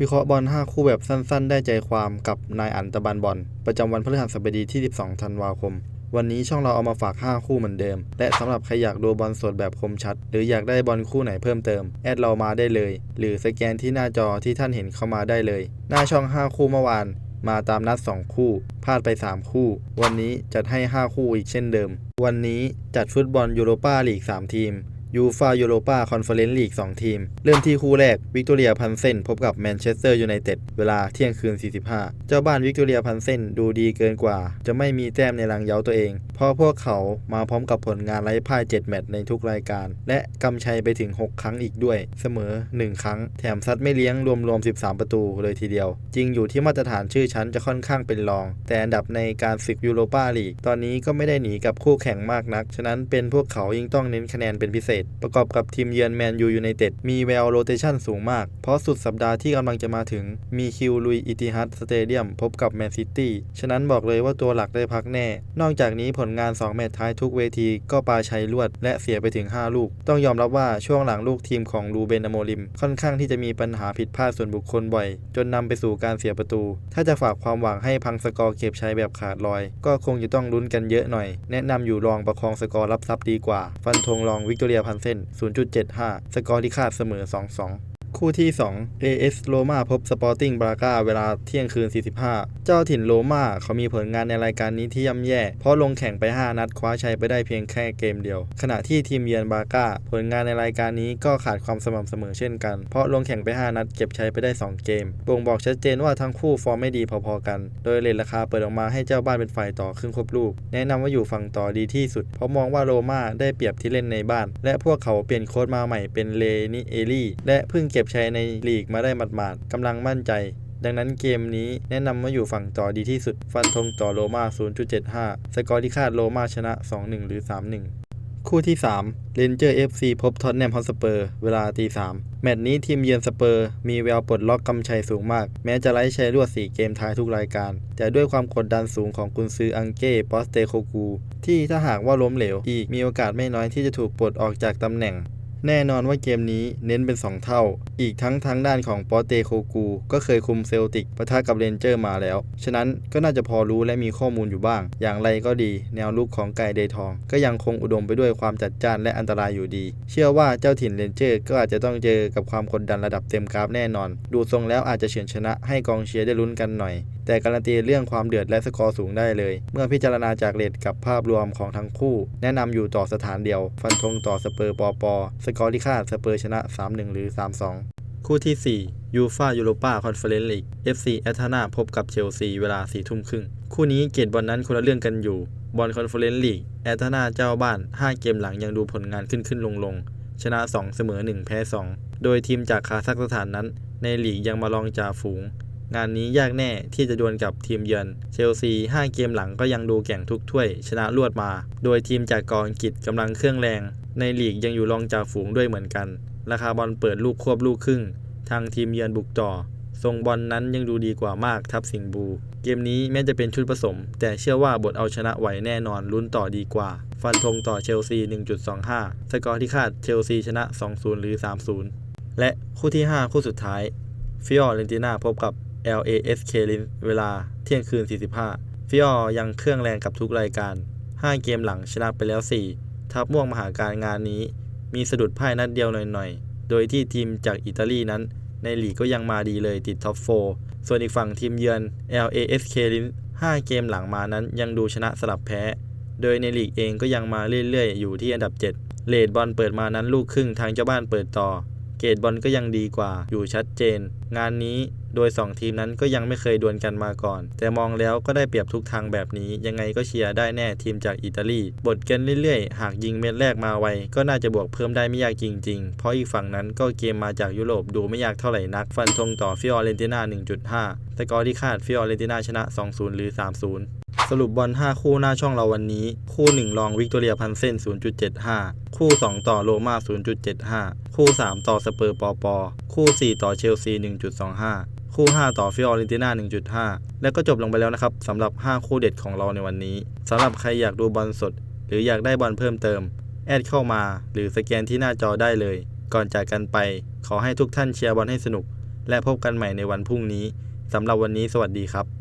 วิเคราะห์บอล 5 คู่แบบสั้น ๆ ได้ใจความกับนายอันตะบันบอล ประจำวันพฤหัสบดีที่ 12 ธันวาคม วันนี้ช่องเราเอามาฝาก 5 คู่เหมือนเดิม และสำหรับใครอยากดูบอลสดแบบคมชัด หรืออยากได้บอลคู่ไหนเพิ่มเติม แอดเรามาได้เลย หรือสแกนที่หน้าจอที่ท่านเห็นเข้ามาได้เลย หน้าช่อง 5 คู่เมื่อวาน มาตามนัด 2 คู่พลาดไป 3 คู่ วันนี้จัดให้ 5 คู่อีกเช่นเดิม วันนี้จัดฟุตบอลยูโรปาลีก 3 ทีม ยูฟายูโรปาคอนเฟอเรนซ์ลีก 2 ทีม เริ่มที่คู่แรกวิกตอเรียพันเซนพบกับแมนเชสเตอร์ยูไนเต็ดเวลาเที่ยงคืน 45 เจ้าบ้านวิกตอเรียพันเซนดูดีเกินกว่า จะไม่มีแต้มในรังเย้าตัวเอง เพราะพวกเขามาพร้อมกับผลงานไร้พ่าย 7 แมตช์ในทุกรายการ และกำชัยไปถึง 6 ครั้งอีกด้วย เสมอ 1 ครั้ง แถมซัดไม่เลี้ยงรวมๆ 13 ประตูเลยทีเดียว จริงอยู่ที่มาตรฐานชื่อชั้นจะค่อนข้างเป็นรอง แต่อันดับในการศึกยูโรปาลีกตอนนี้ก็ไม่ได้หนีกับคู่แข่งมากนัก ฉะนั้นเป็นพวกเขายิ่งต้องเน้นคะแนนเป็นพิเศษประกอบกับทีมเยือนแมนยูยูไนเต็ดมีแววโรเตชันสูงมาก เพราะสุดสัปดาห์ที่กำลังจะมาถึงมีคิวลุยอิติฮัดสเตเดียมพบกับแมนซิตี้ฉะนั้นบอกเลยว่าตัวหลักได้พักแน่ นอกจากนี้ผลงาน 2 แมตช์ท้ายทุกเวทีก็ปาชัยลวด และเสียไปถึง 5 ลูก ต้องยอมรับว่าช่วงหลังลูกทีมของลูเบนอโมริม ค่อนข้างที่จะมีปัญหาผิดพลาดส่วนบุคคลบ่อย จนนำไปสู่การเสียประตู ถ้าจะฝากความหวังให้พังสกอร์เก็บชัยแบบขาดลอย ก็คงจะต้องลุ้นกันเยอะหน่อย แนะนำอยู่รองประคองสกอร์รับทรัพย์ดีกว่า ฟันธงรองวิกตอเรียพันเซน0.75 สกอร์ที่คาดเสมอ 2-2 คู่ที่ 2 AS โรมาพบสปอร์ติ้งบราก้าเวลาเที่ยงคืน 45 เจ้าถิ่นโรมาเขามีผลงานในรายการนี้ที่ย่ำแย่ เพราะลงแข่งไป 5 นัดคว้าชัยไปได้เพียงแค่เกมเดียว ขณะที่ทีมเยือนบราก้าผลงานในรายการนี้ก็ขาดความสม่ำเสมอเช่นกัน เพราะลงแข่งไป 5 นัดเก็บชัยไปได้ 2 เกม บ่งบอกชัดเจนว่าทั้งคู่ฟอร์มไม่ดีพอๆกัน โดยเลทราคาเปิดออกมาให้เจ้าบ้านเป็นฝ่ายต่อครึ่งครบลูก แนะนำว่าอยู่ฝั่งต่อดีที่สุด เพราะมองว่าโรม่าได้เปรียบที่เล่นในบ้าน และพวกเขาเปลี่ยนโค้ชมาใหม่เป็นเลนิเอลี่และเพิ่งเก็บชัยในลีกมาได้หมาดๆกำลังมั่นใจ ดังนั้นเกมนี้แนะนำว่าอยู่ฝั่งต่อดีที่สุด ฟันธงต่อโรม่า 0.75 สกอร์ที่คาดโรม่าชนะ 2-1 หรือ 3-1คู่ที่3เรนเจอร์ FC พบท็อตแนมฮอสเปอร์ เวลาตี3แมตช์นี้ทีมเยือนสเปอร์ มีแววปลดล็อกกำชัยสูงมาก แม้จะไล่ชัยรวด 4 เกมท้ายทุกรายการ แต่ด้วยความกดดันสูงของกุนซืออังเก้ ปอสเตโคกู ที่ถ้าหากว่าล้มเหลว อีกมีโอกาสไม่น้อยที่จะถูกปลดออกจากตำแหน่ง แน่นอนว่าเกมนี้เน้นเป็น 2 เท่า อีกทั้งทางด้านของปอเตโคกูก็เคยคุมเซลติกปะทะกับเรนเจอร์มาแล้ว ฉะนั้นก็น่าจะพอรู้และมีข้อมูลอยู่บ้าง อย่างไรก็ดี แนวลุกของไก่เดทอง ก็ยังคงอุดมไปด้วยความจัดจ้านและอันตรายอยู่ดี เชื่อว่าเจ้าถิ่นเรนเจอร์ก็อาจจะต้องเจอกับความกดดันระดับเต็มกราฟแน่นอน ดูทรงแล้วอาจจะเฉือนชนะให้กองเชียร์ได้ลุ้นกันหน่อย แต่การันตีเรื่องความเดือดและสกอร์สูงได้เลย เมื่อพิจารณาจากเรทกับภาพรวมของทั้งคู่ แนะนำอยู่ต่อสถานเดียว ฟันธงต่อสเปอร์ปอปอสกอร์ที่คาดสเปอร์ชนะ 3-1 หรือ 3-2 คู่ที่ 4 ยูฟายูโรปาคอนเฟอเรนซ์ลีก FC แอตนาพบกับเชลซีเวลา4ทุ่มครึ่งคู่นี้เกตบอลนั้นคนละเรื่องกันอยู่บอลคอนเฟอเรนซ์ลีกแอตนาเจ้าบ้าน 5 เกมหลังยังดูผลงานขึ้นขึ้นลงลงชนะ 2 เสมอ 1 แพ้ 2 โดยทีมจากคาซัคสถานนั้น ในลีกยังมาลองจ่าฝูง งานนี้ยากแน่ที่จะดวลกับทีมเยือนเชลซี 5 เกมหลังก็ยังดูแก่งทุกถ้วย ชนะรวดมา โดยทีมจากกองอังกฤษกำลังเครื่องแรง ในลีกยังอยู่รองจ่าฝูงด้วยเหมือนกัน ราคาบอลเปิดลูกควบลูกครึ่ง ทางทีมเยือนบุกต่อทรงบอลนั้นยังดูดีกว่ามากทับสิงบู เกมนี้แม้จะเป็นชุดผสม แต่เชื่อว่าบทเอาชนะไหวแน่นอนลุ้นต่อดีกว่า ฟันธงต่อเชลซี 1.25 สกอร์ที่คาดเชลซีชนะ 2-0 หรือ 3-0 และคู่ที่ 5 คู่สุดท้าย ฟิออเรนติน่าพบกับ LASK ลินเวลาเที่ยงคืน 45 ฟิออยังเครื่องแรงกับทุกรายการ 5 เกมหลังชนะไปแล้ว 4 ทับม่วงมหาการงานนี้ มีสะดุดพ่ายนัดเดียวหน่อยๆ โดยที่ทีมจากอิตาลีนั้น ในลีกก็ยังมาดีเลยติดท็อป 4 ส่วนอีกฝั่งทีมเยือน LASK ลิน5 เกมหลังมานั้นยังดูชนะสลับแพ้ โดยในลีกเองก็ยังมาเรื่อยๆ อยู่ที่อันดับ 7 เลดบอลเปิดมานั้นลูกครึ่งทางเจ้าบ้านเปิดต่อ เกรดบอลก็ยังดีกว่าอยู่ชัดเจน งานนี้ โดย 2 ทีมนั้นก็ยังไม่เคยดวลกันมาก่อน แต่มองแล้วก็ได้เปรียบทุกทางแบบนี้ ยังไงก็เชียร์ได้แน่ทีมจากอิตาลี บทกันเรื่อยๆ หากยิงเม็ดแรกมาไว ก็น่าจะบวกเพิ่มได้ไม่ยากจริงๆ เพราะอีกฝั่งนั้นก็เกมมาจากยุโรปดูไม่ยากเท่าไหร่นัก ฟันธงต่อฟิออเรนติน่า 1.5 แต่กอร์ที่คาดฟิออเรนติน่าชนะ 2-0 หรือ 3-0 สรุปบอล 5 คู่หน้าช่องเราวันนี้ คู่ 1 รองวิกตอเรียพันเซน0.75 คู่ 2 ต่อโรม่า0.75 คู่ 3 ต่อสเปอร์ปอปอ คู่ 4 ต่อเชลซี 1.25 คู่ 5 ต่อฟิออเรนติน่า 1.5 แล้วก็จบลงไปแล้วนะครับสำหรับ 5 คู่เด็ดของเราในวันนี้สำหรับใครอยากดูบอลสด หรืออยากได้บอลเพิ่มเติม แอดเข้ามาหรือสแกนที่หน้าจอได้เลย ก่อนจากกันไป ขอให้ทุกท่านเชียร์บอลให้สนุก และพบกันใหม่ในวันพรุ่งนี้สำหรับวันนี้สวัสดีครับ